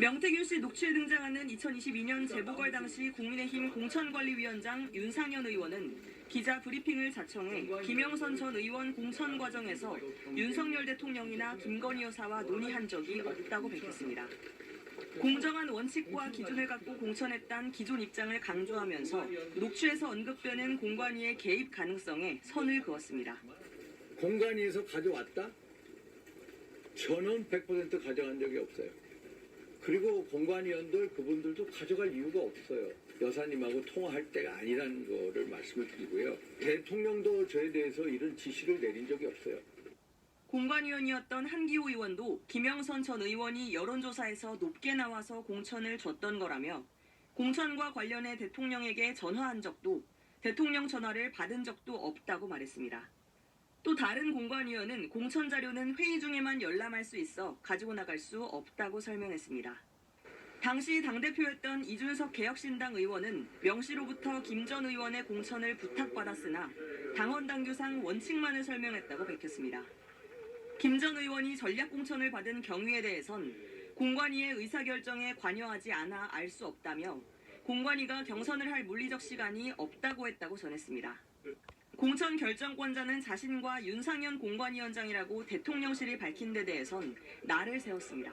명태균 씨 녹취에 등장하는 2022년 재보궐 당시 국민의힘 공천관리위원장 윤상현 의원은 기자 브리핑을 자청해 김영선 전 의원 공천 과정에서 윤석열 대통령이나 김건희 여사와 논의한 적이 없다고 밝혔습니다. 공정한 원칙과 기준을 갖고 공천했다는 기존 입장을 강조하면서 녹취에서 언급되는 공관위의 개입 가능성에 선을 그었습니다. 공간위에서 가져왔다? 저는 100% 가져간 적이 없어요. 그리고 공관위원들 그분들도 가져갈 이유가 없어요. 여사님하고 통화할 때가 아니라는 거를 말씀을 드리고요. 대통령도 저에 대해서 이런 지시를 내린 적이 없어요. 공관위원이었던 한기호 의원도 김영선 전 의원이 여론조사에서 높게 나와서 공천을 줬던 거라며 공천과 관련해 대통령에게 전화한 적도 대통령 전화를 받은 적도 없다고 말했습니다. 또 다른 공관위원은 공천 자료는 회의 중에만 열람할 수 있어 가지고 나갈 수 없다고 설명했습니다. 당시 당대표였던 이준석 개혁신당 의원은 명 씨로부터 김 전 의원의 공천을 부탁받았으나 당원 당규상 원칙만을 설명했다고 밝혔습니다. 김 전 의원이 전략 공천을 받은 경위에 대해선 공관위의 의사결정에 관여하지 않아 알 수 없다며 공관위가 경선을 할 물리적 시간이 없다고 했다고 전했습니다. 공천 결정권자는 자신과 윤상현 공관위원장이라고 대통령실이 밝힌 데 대해선 날을 세웠습니다.